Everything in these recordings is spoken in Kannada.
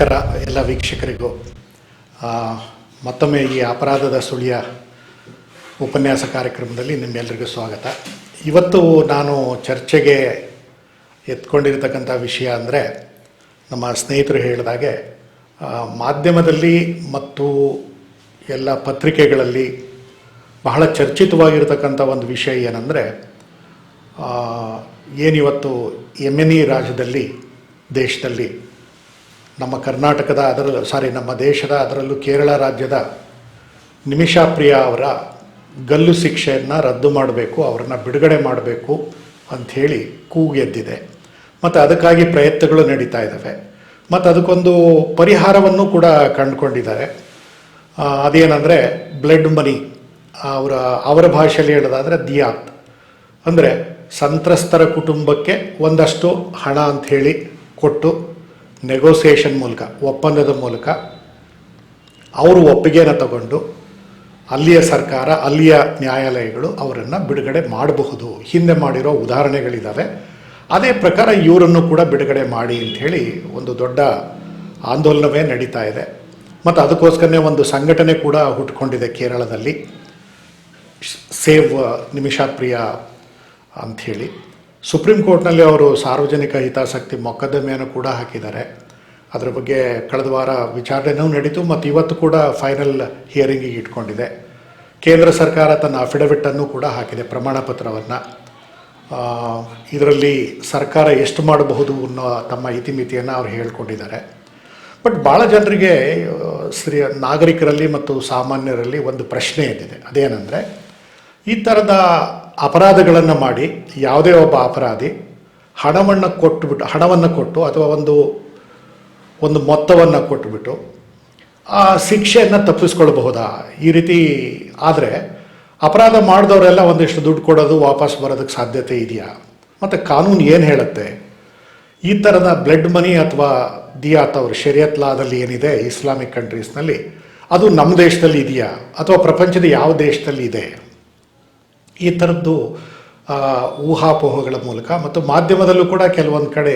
ನಮಸ್ಕಾರ ಎಲ್ಲ ವೀಕ್ಷಕರಿಗೂ ಮತ್ತೊಮ್ಮೆ ಈ ಅಪರಾಧದ ಸುಳಿಯ ಉಪನ್ಯಾಸ ಕಾರ್ಯಕ್ರಮದಲ್ಲಿ ನಿಮ್ಮೆಲ್ಲರಿಗೂ ಸ್ವಾಗತ. ಇವತ್ತು ನಾನು ಚರ್ಚೆಗೆ ಎತ್ಕೊಂಡಿರ್ತಕ್ಕಂಥ ವಿಷಯ ಅಂದರೆ, ನಮ್ಮ ಸ್ನೇಹಿತರು ಹೇಳಿದಾಗೆ ಮಾಧ್ಯಮದಲ್ಲಿ ಮತ್ತು ಎಲ್ಲ ಪತ್ರಿಕೆಗಳಲ್ಲಿ ಬಹಳ ಚರ್ಚಿತವಾಗಿರ್ತಕ್ಕಂಥ ಒಂದು ವಿಷಯ ಏನಂದರೆ ಏನಿವತ್ತು ಎಂ ರಾಜ್ಯದಲ್ಲಿ, ದೇಶದಲ್ಲಿ ನಮ್ಮ ಕರ್ನಾಟಕದ ಅದರಲ್ಲೂ, ಸಾರಿ, ನಮ್ಮ ದೇಶದ ಅದರಲ್ಲೂ ಕೇರಳ ರಾಜ್ಯದ ನಿಮಿಷಾ ಪ್ರಿಯಾ ಅವರ ಗಲ್ಲು ಶಿಕ್ಷೆಯನ್ನು ರದ್ದು ಮಾಡಬೇಕು, ಅವರನ್ನು ಬಿಡುಗಡೆ ಮಾಡಬೇಕು ಅಂಥೇಳಿ ಕೂಗೆದ್ದಿದೆ ಮತ್ತು ಅದಕ್ಕಾಗಿ ಪ್ರಯತ್ನಗಳು ನಡೀತಾ ಇದ್ದಾವೆ. ಮತ್ತು ಅದಕ್ಕೊಂದು ಪರಿಹಾರವನ್ನು ಕೂಡ ಕಂಡುಕೊಂಡಿದ್ದಾರೆ. ಅದೇನಂದರೆ, ಬ್ಲಡ್ ಮನಿ ಅವರ ಅವರ ಭಾಷೆಯಲ್ಲಿ ಹೇಳೋದಾದರೆ ದಿಯಾತ್. ಅಂದರೆ ಸಂತ್ರಸ್ತರ ಕುಟುಂಬಕ್ಕೆ ಒಂದಷ್ಟು ಹಣ ಅಂಥೇಳಿ ಕೊಟ್ಟು ನೆಗೋಸಿಯೇಷನ್ ಮೂಲಕ, ಒಪ್ಪಂದದ ಮೂಲಕ ಅವರು ಒಪ್ಪಿಗೆಯನ್ನು ತಗೊಂಡು ಅಲ್ಲಿಯ ಸರ್ಕಾರ, ಅಲ್ಲಿಯ ನ್ಯಾಯಾಲಯಗಳು ಅವರನ್ನು ಬಿಡುಗಡೆ ಮಾಡಬಹುದು. ಹಿಂದೆ ಮಾಡಿರೋ ಉದಾಹರಣೆಗಳಿದ್ದಾವೆ ಅದೇ ಪ್ರಕಾರ ಇವರನ್ನು ಕೂಡ ಬಿಡುಗಡೆ ಮಾಡಿ ಅಂಥೇಳಿ ಒಂದು ದೊಡ್ಡ ಆಂದೋಲನವೇ ನಡೀತಾ ಇದೆ. ಮತ್ತು ಅದಕ್ಕೋಸ್ಕರನೇ ಒಂದು ಸಂಘಟನೆ ಕೂಡ ಹುಟ್ಕೊಂಡಿದೆ ಕೇರಳದಲ್ಲಿ. ಸೇವ್ ನಿಮಿಷಾ ಪ್ರಿಯ ಅಂಥೇಳಿ ಸುಪ್ರೀಂ ಕೋರ್ಟ್ನಲ್ಲಿ ಅವರು ಸಾರ್ವಜನಿಕ ಹಿತಾಸಕ್ತಿ ಮೊಕದ್ದಮೆಯನ್ನು ಕೂಡ ಹಾಕಿದ್ದಾರೆ. ಅದರ ಬಗ್ಗೆ ಕಳೆದ ವಾರ ವಿಚಾರಣೆನೂ ನಡೀತು ಮತ್ತು ಇವತ್ತು ಕೂಡ ಫೈನಲ್ ಹಿಯರಿಂಗಿಗೆ ಇಟ್ಕೊಂಡಿದೆ. ಕೇಂದ್ರ ಸರ್ಕಾರ ತನ್ನ ಅಫಿಡವಿಟನ್ನು ಕೂಡ ಹಾಕಿದೆ ಪ್ರಮಾಣ ಪತ್ರವನ್ನು ಇದರಲ್ಲಿ ಸರ್ಕಾರ ಎಷ್ಟು ಮಾಡಬಹುದು ಅನ್ನೋ ತಮ್ಮ ಇತಿಮಿತಿಯನ್ನು ಅವ್ರು ಹೇಳ್ಕೊಂಡಿದ್ದಾರೆ. ಬಟ್ ಭಾಳ ಜನರಿಗೆ, ಸ್ತ್ರೀ, ನಾಗರಿಕರಲ್ಲಿ ಮತ್ತು ಸಾಮಾನ್ಯರಲ್ಲಿ ಒಂದು ಪ್ರಶ್ನೆ ಎದ್ದಿದೆ. ಅದೇನೆಂದರೆ, ಈ ಥರದ ಅಪರಾಧಗಳನ್ನು ಮಾಡಿ, ಯಾವುದೇ ಒಬ್ಬ ಅಪರಾಧಿ ಹಣವನ್ನು ಕೊಟ್ಟುಬಿಟ್ಟು ಹಣವನ್ನು ಕೊಟ್ಟು ಅಥವಾ ಒಂದು ಒಂದು ಮೊತ್ತವನ್ನು ಕೊಟ್ಟುಬಿಟ್ಟು ಆ ಶಿಕ್ಷೆಯನ್ನು ತಪ್ಪಿಸ್ಕೊಳ್ಬಹುದಾ? ಈ ರೀತಿ ಆದರೆ ಅಪರಾಧ ಮಾಡಿದವರೆಲ್ಲ ಒಂದಿಷ್ಟು ದುಡ್ಡು ಕೊಡೋದು ವಾಪಸ್ ಬರೋದಕ್ಕೆ ಸಾಧ್ಯತೆ ಇದೆಯಾ? ಮತ್ತು ಕಾನೂನು ಏನು ಹೇಳುತ್ತೆ? ಈ ಥರದ ಬ್ಲಡ್ ಮನಿ ಅಥವಾ ದಿಯಾತ್ ಅವರು ಶರಿಯತ್ ಲಾದಲ್ಲಿ ಏನಿದೆ ಇಸ್ಲಾಮಿಕ್ ಕಂಟ್ರೀಸ್ನಲ್ಲಿ? ಅದು ನಮ್ಮ ದೇಶದಲ್ಲಿ ಇದೆಯಾ? ಅಥವಾ ಪ್ರಪಂಚದ ಯಾವ ದೇಶದಲ್ಲಿ ಇದೆ? ಈ ಥರದ್ದು ಊಹಾಪೋಹಗಳ ಮೂಲಕ ಮತ್ತು ಮಾಧ್ಯಮದಲ್ಲೂ ಕೂಡ ಕೆಲವೊಂದು ಕಡೆ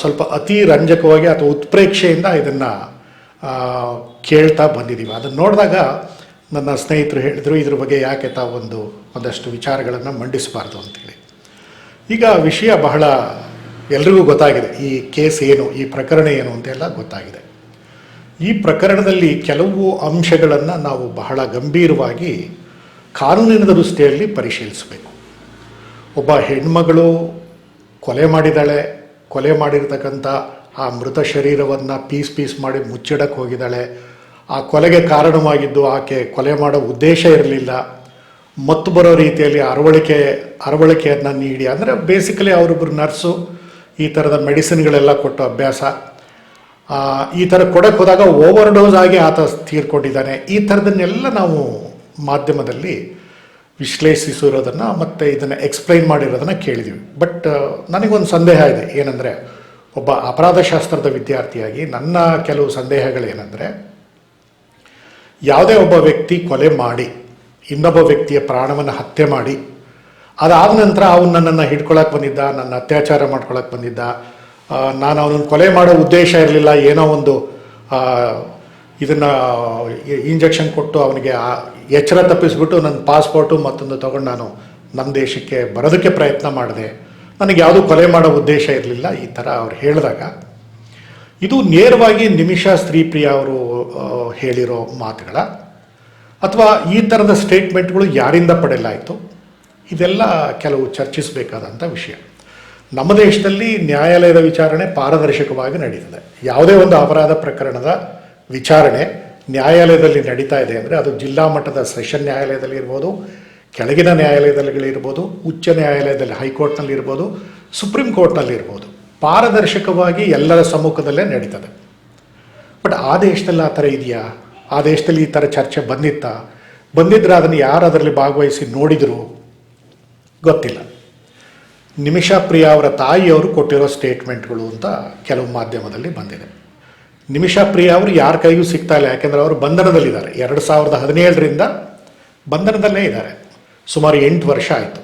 ಸ್ವಲ್ಪ ಅತಿ ರಂಜಕವಾಗಿ ಅಥವಾ ಉತ್ಪ್ರೇಕ್ಷೆಯಿಂದ ಇದನ್ನು ಕೇಳ್ತಾ ಬಂದಿದ್ದೀವಿ ಅದನ್ನು ನೋಡಿದಾಗ ನನ್ನ ಸ್ನೇಹಿತರು ಹೇಳಿದರು, ಇದ್ರ ಬಗ್ಗೆ ಯಾಕೆ ತಾವೊಂದು ಒಂದಷ್ಟು ವಿಚಾರಗಳನ್ನು ಮಂಡಿಸಬಾರ್ದು ಅಂತೇಳಿ. ಈಗ ವಿಷಯ ಬಹಳ ಎಲ್ರಿಗೂ ಗೊತ್ತಾಗಿದೆ. ಈ ಕೇಸ್ ಏನು, ಈ ಪ್ರಕರಣ ಏನು ಅಂತೆಲ್ಲ ಗೊತ್ತಾಗಿದೆ. ಈ ಪ್ರಕರಣದಲ್ಲಿ ಕೆಲವು ಅಂಶಗಳನ್ನು ನಾವು ಬಹಳ ಗಂಭೀರವಾಗಿ ಕಾನೂನಿನ ದೃಷ್ಟಿಯಲ್ಲಿ ಪರಿಶೀಲಿಸಬೇಕು. ಒಬ್ಬ ಹೆಣ್ಮಗಳು ಕೊಲೆ ಮಾಡಿದ್ದಾಳೆ, ಕೊಲೆ ಮಾಡಿರ್ತಕ್ಕಂಥ ಆ ಮೃತ ಶರೀರವನ್ನು ಪೀಸ್ ಪೀಸ್ ಮಾಡಿ ಮುಚ್ಚಿಡಕ್ಕೆ ಹೋಗಿದ್ದಾಳೆ. ಆ ಕೊಲೆಗೆ ಕಾರಣವಾಗಿದ್ದು ಆಕೆ ಕೊಲೆ ಮಾಡೋ ಉದ್ದೇಶ ಇರಲಿಲ್ಲ. ಮತ್ತು ಬರೋ ರೀತಿಯಲ್ಲಿ ಅರವಳಿಕೆ, ಅರವಳಿಕೆಯನ್ನು ನೀಡಿ, ಅಂದರೆ ಬೇಸಿಕಲಿ ಅವರೊಬ್ಬರು ನರ್ಸು, ಈ ಥರದ ಮೆಡಿಸಿನ್ಗಳೆಲ್ಲ ಕೊಟ್ಟು ಅಭ್ಯಾಸ. ಈ ಥರ ಕೊಡಕ್ಕೆ ಹೋದಾಗ ಓವರ್ ಡೋಸ್ ಆಗಿ ಆತ ತೀರ್ಕೊಂಡಿದ್ದಾನೆ. ಈ ಥರದನ್ನೆಲ್ಲ ನಾವು ಮಾಧ್ಯಮದಲ್ಲಿ ವಿಶ್ಲೇಷಿಸಿರೋದನ್ನು ಮತ್ತು ಇದನ್ನು ಎಕ್ಸ್ಪ್ಲೈನ್ ಮಾಡಿರೋದನ್ನು ಕೇಳಿದ್ದೀವಿ ಬಟ್ ನನಗೊಂದು ಸಂದೇಹ ಇದೆ. ಏನಂದರೆ, ಒಬ್ಬ ಅಪರಾಧಶಾಸ್ತ್ರದ ವಿದ್ಯಾರ್ಥಿಯಾಗಿ ನನ್ನ ಕೆಲವು ಸಂದೇಹಗಳೇನೆಂದರೆ, ಯಾವುದೇ ಒಬ್ಬ ವ್ಯಕ್ತಿ ಕೊಲೆ ಮಾಡಿ, ಇನ್ನೊಬ್ಬ ವ್ಯಕ್ತಿಯ ಪ್ರಾಣವನ್ನು ಹತ್ಯೆ ಮಾಡಿ, ಅದಾದ ನಂತರ ಅವನು ನನ್ನನ್ನು ಹಿಡ್ಕೊಳಕ್ಕೆ ಬಂದಿದ್ದ, ನನ್ನ ಅತ್ಯಾಚಾರ ಮಾಡ್ಕೊಳಕ್ಕೆ ಬಂದಿದ್ದ ನಾನು ಅವನನ್ನು ಕೊಲೆ ಮಾಡೋ ಉದ್ದೇಶ ಇರಲಿಲ್ಲ, ಏನೋ ಒಂದು ಇದನ್ನು ಇಂಜೆಕ್ಷನ್ ಕೊಟ್ಟು ಅವನಿಗೆ ಎಚ್ಚರ ತಪ್ಪಿಸ್ಬಿಟ್ಟು ನನ್ನ ಪಾಸ್ಪೋರ್ಟು ಮತ್ತೊಂದು ತೊಗೊಂಡು ನಾನು ನಮ್ಮ ದೇಶಕ್ಕೆ ಬರೋದಕ್ಕೆ ಪ್ರಯತ್ನ ಮಾಡಿದೆ. ನನಗೆ ಯಾವುದೂ ಕೊಲೆ ಮಾಡೋ ಉದ್ದೇಶ ಇರಲಿಲ್ಲ, ಈ ಥರ ಅವ್ರು ಹೇಳಿದಾಗ. ಇದು ನೇರವಾಗಿ ನಿಮಿಷಾ ಸ್ತ್ರೀಪ್ರಿಯ ಅವರು ಹೇಳಿರೋ ಮಾತುಗಳ. ಅಥವಾ ಈ ಥರದ ಸ್ಟೇಟ್ಮೆಂಟ್ಗಳು ಯಾರಿಂದ ಪಡೆಯಲಾಯಿತು? ಇದೆಲ್ಲ ಕೆಲವು ಚರ್ಚಿಸಬೇಕಾದಂಥ ವಿಷಯ. ನಮ್ಮ ದೇಶದಲ್ಲಿ ನ್ಯಾಯಾಲಯದ ವಿಚಾರಣೆ ಪಾರದರ್ಶಕವಾಗಿ ನಡೀತದೆ. ಯಾವುದೇ ಒಂದು ಅಪರಾಧ ಪ್ರಕರಣದ ವಿಚಾರಣೆ ನ್ಯಾಯಾಲಯದಲ್ಲಿ ನಡೀತಾ ಇದೆ ಅಂದರೆ ಅದು ಜಿಲ್ಲಾ ಮಟ್ಟದ ಸೆಷನ್ ನ್ಯಾಯಾಲಯದಲ್ಲಿ ಇರ್ಬೋದು, ಕೆಳಗಿನ ನ್ಯಾಯಾಲಯದಲ್ಲಿರ್ಬೋದು ಉಚ್ಚ ನ್ಯಾಯಾಲಯದಲ್ಲಿ ಹೈಕೋರ್ಟ್ನಲ್ಲಿ ಇರ್ಬೋದು, ಸುಪ್ರೀಂ ಕೋರ್ಟ್ನಲ್ಲಿ ಇರ್ಬೋದು. ಪಾರದರ್ಶಕವಾಗಿ ಎಲ್ಲರ ಸಮ್ಮುಖದಲ್ಲೇ ನಡೀತದೆ. ಬಟ್ ಆ ದೇಶದಲ್ಲಿ ಆ ಥರ ಇದೆಯಾ? ಆ ದೇಶದಲ್ಲಿ ಈ ಥರ ಚರ್ಚೆ ಬಂದಿತ್ತಾ? ಬಂದಿದ್ರೆ ಅದನ್ನು ಯಾರು ಅದರಲ್ಲಿ ಭಾಗವಹಿಸಿ ನೋಡಿದರು? ಗೊತ್ತಿಲ್ಲ. ನಿಮಿಷಾ ಪ್ರಿಯಾ ಅವರ ತಾಯಿಯವರು ಕೊಟ್ಟಿರೋ ಸ್ಟೇಟ್ಮೆಂಟ್ಗಳು ಅಂತ ಕೆಲವು ಮಾಧ್ಯಮದಲ್ಲಿ ಬಂದಿದೆ. ನಿಮಿಷಾ ಪ್ರಿಯ ಅವರು ಯಾರ ಕೈಗೂ ಸಿಗ್ತಾ ಇಲ್ಲ, ಯಾಕೆಂದರೆ ಅವರು ಬಂಧನದಲ್ಲಿದ್ದಾರೆ. ಎರಡು ಸಾವಿರದ ಹದಿನೇಳರಿಂದ ಬಂಧನದಲ್ಲೇ ಇದ್ದಾರೆ. ಸುಮಾರು ಎಂಟು ವರ್ಷ ಆಯಿತು.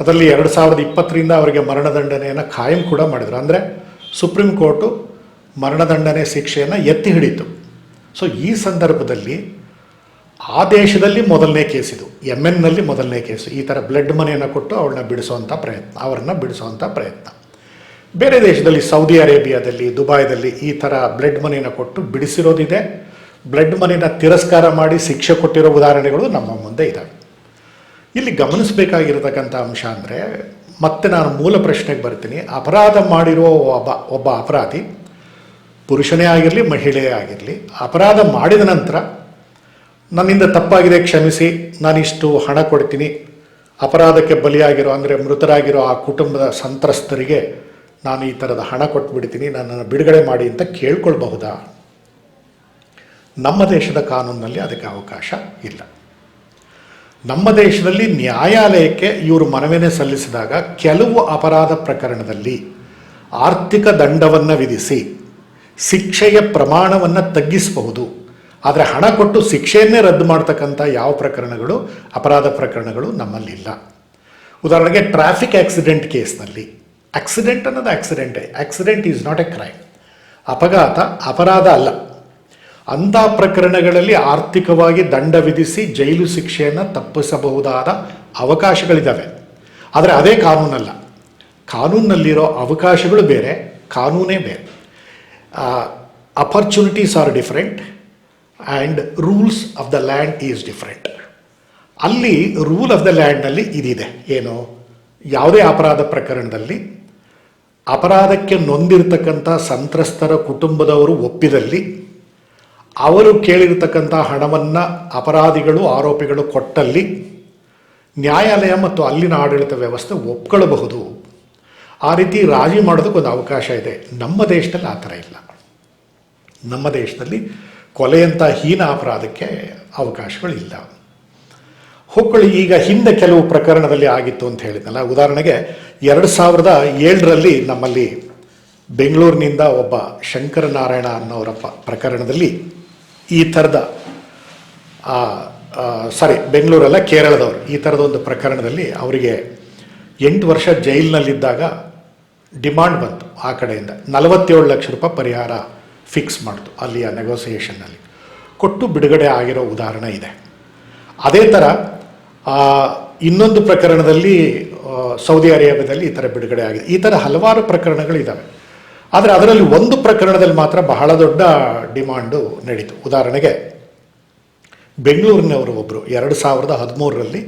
ಅದರಲ್ಲಿ ಎರಡು ಸಾವಿರದ ಇಪ್ಪತ್ತರಿಂದ ಅವರಿಗೆ ಮರಣದಂಡನೆಯನ್ನು ಖಾಯಂ ಕೂಡ ಮಾಡಿದರು. ಅಂದರೆ ಸುಪ್ರೀಂ ಕೋರ್ಟು ಮರಣದಂಡನೆ ಶಿಕ್ಷೆಯನ್ನು ಎತ್ತಿ ಹಿಡಿತು ಸೊ ಈ ಸಂದರ್ಭದಲ್ಲಿ ಆ ದೇಶದಲ್ಲಿ ಮೊದಲನೇ ಕೇಸ್ ಇದು. ಎಂ ಎನ್ನಲ್ಲಿ ಮೊದಲನೇ ಕೇಸು. ಈ ಥರ ಬ್ಲಡ್ ಮನೆಯನ್ನು ಕೊಟ್ಟು ಅವಳನ್ನ ಬಿಡಿಸುವಂಥ ಪ್ರಯತ್ನ, ಅವರನ್ನು ಬಿಡಿಸುವಂಥ ಪ್ರಯತ್ನ. ಬೇರೆ ದೇಶದಲ್ಲಿ ಸೌದಿ ಅರೇಬಿಯಾದಲ್ಲಿ, ದುಬೈದಲ್ಲಿ ಈ ಥರ ಬ್ಲಡ್ ಮನಿನ ಕೊಟ್ಟು ಬಿಡಿಸಿರೋದಿದೆ. ಬ್ಲಡ್ ಮನಿನ ತಿರಸ್ಕಾರ ಮಾಡಿ ಶಿಕ್ಷೆ ಕೊಟ್ಟಿರೋ ಉದಾಹರಣೆಗಳು ನಮ್ಮ ಮುಂದೆ ಇದ್ದಾವೆ ಇಲ್ಲಿ ಗಮನಿಸಬೇಕಾಗಿರತಕ್ಕಂಥ ಅಂಶ ಅಂದರೆ, ಮತ್ತೆ ನಾನು ಮೂಲ ಪ್ರಶ್ನೆಗೆ ಬರ್ತೀನಿ. ಅಪರಾಧ ಮಾಡಿರೋ ಒಬ್ಬ ಒಬ್ಬ ಅಪರಾಧಿ, ಪುರುಷನೇ ಆಗಿರಲಿ, ಮಹಿಳೆಯೇ ಆಗಿರಲಿ, ಅಪರಾಧ ಮಾಡಿದ ನಂತರ ನನ್ನಿಂದ ತಪ್ಪಾಗಿದೆ, ಕ್ಷಮಿಸಿ ನಾನಿಷ್ಟು ಹಣ ಕೊಡ್ತೀನಿ. ಅಪರಾಧಕ್ಕೆ ಬಲಿಯಾಗಿರೋ, ಅಂದರೆ ಮೃತರಾಗಿರೋ ಆ ಕುಟುಂಬದ ಸಂತ್ರಸ್ತರಿಗೆ ನಾನು ಈ ಥರದ ಹಣ ಕೊಟ್ಬಿಡ್ತೀನಿ, ನನ್ನನ್ನು ಬಿಡುಗಡೆ ಮಾಡಿ ಅಂತ ಕೇಳ್ಕೊಳ್ಬಹುದಾ? ನಮ್ಮ ದೇಶದ ಕಾನೂನಿನಲ್ಲಿ ಅದಕ್ಕೆ ಅವಕಾಶ ಇಲ್ಲ. ನಮ್ಮ ದೇಶದಲ್ಲಿ ನ್ಯಾಯಾಲಯಕ್ಕೆ ಇವರು ಮನವಿನೇ ಸಲ್ಲಿಸಿದಾಗ ಕೆಲವು ಅಪರಾಧ ಪ್ರಕರಣದಲ್ಲಿ ಆರ್ಥಿಕ ದಂಡವನ್ನು ವಿಧಿಸಿ, ಶಿಕ್ಷೆಯ ಪ್ರಮಾಣವನ್ನು ತಗ್ಗಿಸಬಹುದು. ಆದರೆ ಹಣ ಕೊಟ್ಟು ಶಿಕ್ಷೆಯನ್ನೇ ರದ್ದು ಮಾಡ್ತಕ್ಕಂಥ ಯಾವ ಪ್ರಕರಣಗಳು, ಅಪರಾಧ ಪ್ರಕರಣಗಳು ನಮ್ಮಲ್ಲಿಲ್ಲ. ಉದಾಹರಣೆಗೆ ಟ್ರಾಫಿಕ್ ಆಕ್ಸಿಡೆಂಟ್ ಕೇಸ್ನಲ್ಲಿ. ಆಕ್ಸಿಡೆಂಟ್ ಅನ್ನೋದು ಆಕ್ಸಿಡೆಂಟೇ accident is not a crime ಅಪಘಾತ, ಅಪರಾಧ ಅಲ್ಲ. ಅಂಥ ಪ್ರಕರಣಗಳಲ್ಲಿ ಆರ್ಥಿಕವಾಗಿ ದಂಡ ವಿಧಿಸಿ ಜೈಲು ಶಿಕ್ಷೆಯನ್ನು ತಪ್ಪಿಸಬಹುದಾದ ಅವಕಾಶಗಳಿದ್ದಾವೆ ಆದರೆ ಅದೇ ಕಾನೂನಲ್ಲ. ಕಾನೂನಲ್ಲಿರೋ ಅವಕಾಶಗಳು ಬೇರೆ, ಕಾನೂನೇ ಬೇರೆ. Opportunities are different and rules of the land is different ಅಲ್ಲಿ ರೂಲ್ ಆಫ್ ದ ಲ್ಯಾಂಡ್ನಲ್ಲಿ ಇದಿದೆ. ಏನು? ಯಾವುದೇ ಅಪರಾಧ ಪ್ರಕರಣದಲ್ಲಿ ಅಪರಾಧಕ್ಕೆ ನೊಂದಿರತಕ್ಕಂಥ ಸಂತ್ರಸ್ತರ ಕುಟುಂಬದವರು ಒಪ್ಪಿದಲ್ಲಿ ಅವರು ಕೇಳಿರ್ತಕ್ಕಂಥ ಹಣವನ್ನು ಅಪರಾಧಿಗಳು, ಆರೋಪಿಗಳು ಕೊಟ್ಟಲ್ಲಿ ನ್ಯಾಯಾಲಯ ಮತ್ತು ಅಲ್ಲಿನ ಆಡಳಿತ ವ್ಯವಸ್ಥೆ ಒಪ್ಕೊಳ್ಳಬಹುದು ಆ ರೀತಿ ರಾಜಿ ಮಾಡೋದಕ್ಕೆ ಒಂದು ಅವಕಾಶ ಇದೆ. ನಮ್ಮ ದೇಶದಲ್ಲಿ ಆ ಥರ ಇಲ್ಲ. ನಮ್ಮ ದೇಶದಲ್ಲಿ ಕೊಲೆಯಂಥ ಹೀನ ಅಪರಾಧಕ್ಕೆ ಅವಕಾಶಗಳಿಲ್ಲ. ಹೊಕ್ಕಳಿ ಈಗ ಹಿಂದೆ ಕೆಲವು ಪ್ರಕರಣದಲ್ಲಿ ಆಗಿತ್ತು ಅಂತ ಹೇಳಿದ್ನಲ್ಲ, ಉದಾಹರಣೆಗೆ ಎರಡು ಸಾವಿರದ ಏಳರಲ್ಲಿ ನಮ್ಮಲ್ಲಿ ಬೆಂಗಳೂರಿನಿಂದ ಒಬ್ಬ ಶಂಕರನಾರಾಯಣ ಅನ್ನೋರ ಪ್ರಕರಣದಲ್ಲಿ ಈ ಥರದ ಸಾರಿ ಬೆಂಗಳೂರಲ್ಲ, ಕೇರಳದವರು, ಈ ಥರದ ಒಂದು ಪ್ರಕರಣದಲ್ಲಿ ಅವರಿಗೆ ಎಂಟು ವರ್ಷ ಜೈಲಿನಲ್ಲಿದ್ದಾಗ ಡಿಮಾಂಡ್ ಬಂತು ಆ ಕಡೆಯಿಂದ. ನಲವತ್ತೇಳು ಲಕ್ಷ ರೂಪಾಯಿ ಪರಿಹಾರ ಫಿಕ್ಸ್ ಮಾಡಿತು ಅಲ್ಲಿಯ ನೆಗೋಸಿಯೇಷನ್ನಲ್ಲಿ ಕೊಟ್ಟು ಬಿಡುಗಡೆ ಆಗಿರೋ ಉದಾಹರಣೆ ಇದೆ. ಅದೇ ಥರ ಇನ್ನೊಂದು ಪ್ರಕರಣದಲ್ಲಿ ಸೌದಿ ಅರೇಬಿಯಾದಲ್ಲಿ ಈ ಥರ ಬಿಡುಗಡೆ ಆಗಿದೆ. ಈ ಥರ ಹಲವಾರು ಪ್ರಕರಣಗಳಿದ್ದಾವೆ ಆದರೆ ಅದರಲ್ಲಿ ಒಂದು ಪ್ರಕರಣದಲ್ಲಿ ಮಾತ್ರ ಬಹಳ ದೊಡ್ಡ ಡಿಮಾಂಡು ನಡೀತು. ಉದಾಹರಣೆಗೆ, ಬೆಂಗಳೂರಿನವರು ಒಬ್ಬರು ಎರಡು ಸಾವಿರದ ಹದಿಮೂರರಲ್ಲಿ